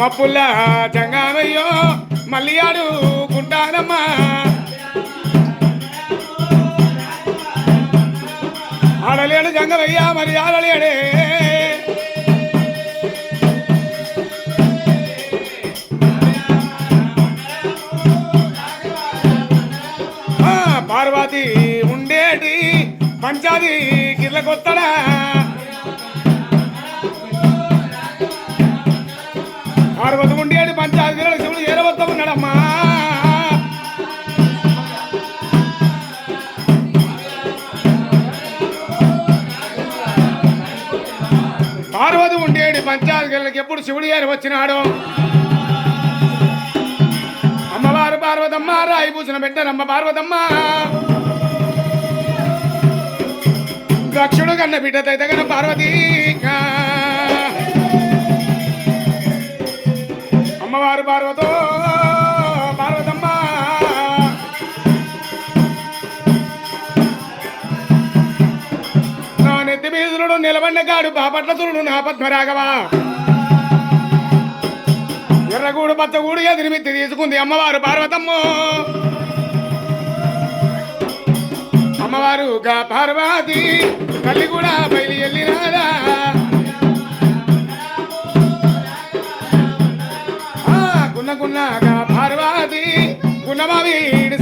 మప్పుల్ల జంగామయ్యో మళ్ళీ ఆడుకుంటానమ్మా. ఆడలేడు జంగమయ్యా మరి ఆడలేడే. పార్వతి ఉండేటి పంచాది గిర్లకొత్తడా. పార్వతి ఉండేటి పంచాయతీ గిర్ల శివుడు ఏరవత్త ఉన్నాడమ్మా. పార్వతి ఉండేది పంచాది ఎప్పుడు శివుడు ఏరి వచ్చినాడు? అమ్మవారు పార్వతమ్మ రాయి పూసిన బిడ్డనమ్మ పార్వతమ్మ. దక్షుడు కన్న బిడ్డ తగన పార్వతీ మారు పార్వతో పార్వతమ్మ నా నెత్తి మీదుడు నిలబడిన కాడు బాపట్ల తురుడు నా పద్మరాఘవా. ఎర్రగూడు పచ్చగూడు ఎదిరిమిత్తి తీసుకుంది అమ్మవారు పార్వతమ్మ. అమ్మవారు గా పార్వతి తల్లి కూడా బయలు వెళ్ళినారా గున్న గున్నగా పార్వతి గున్నమావీడి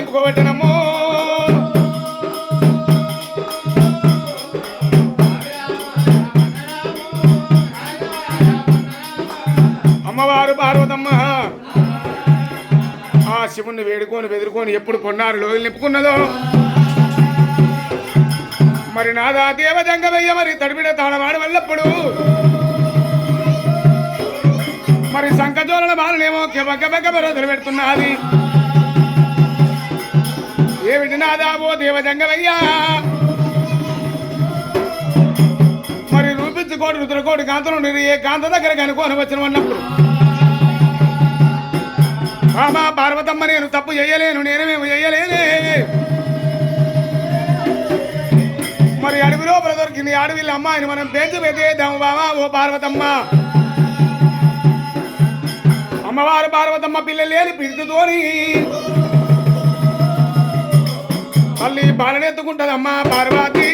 కొన్నారు అమ్మవారు పార్వతమ్మ ఆ శివుణ్ణి వేడుకొని బెదురుకొని ఎప్పుడు కొన్నారు లోయలు నింపుకున్నదో. మరి నాదా దేవజంగమయ్య మరి తడిపిన తాళవాడు వల్లప్పుడు. మరి సంకజోలన బాలనేమో కెబగ్గబగ్గ బరోదలు పెడుతున్నది. ఏమిటి నాదా ఓ మరి రూపించుకోడు రుద్రకోడు కాంతను ఏ కాంత దగ్గర కనుకోని వచ్చిన అన్నప్పుడు? ఆమా పార్వతమ్మ నేను తప్పు చేయలేను నేనేమేమి చేయలేనే. మరి అడవిలో దొరికింది అడవిలో అమ్మాయిని మనం పెంచి పెట్టేద్దాము బావా ఓ పార్వతమ్మ. అమ్మవారు పార్వతమ్మ పిల్లలేని పిలుచుతోని మళ్ళీ బాలనెత్తుకుంటది అమ్మ పార్వతి.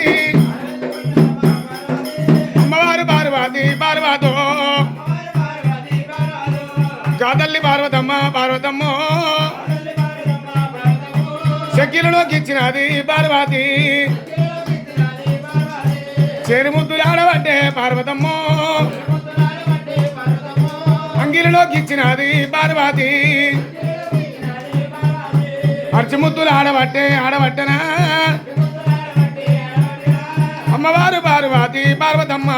అమ్మవారు పార్వతి పార్వతో. కాదల్లి పార్వతమ్మ పార్వతమ్మ. శక్తిలోకి ఇచ్చినది పార్వతి. చేరుముద్దులు ఆడబట్టే పార్వతమ్మ. అంగిలిలోకి ఇచ్చినది పార్వతి. అర్చముద్దులు ఆడబట్టే ఆడబట్టనా? అమ్మవారు పార్వతి పార్వతమ్మ.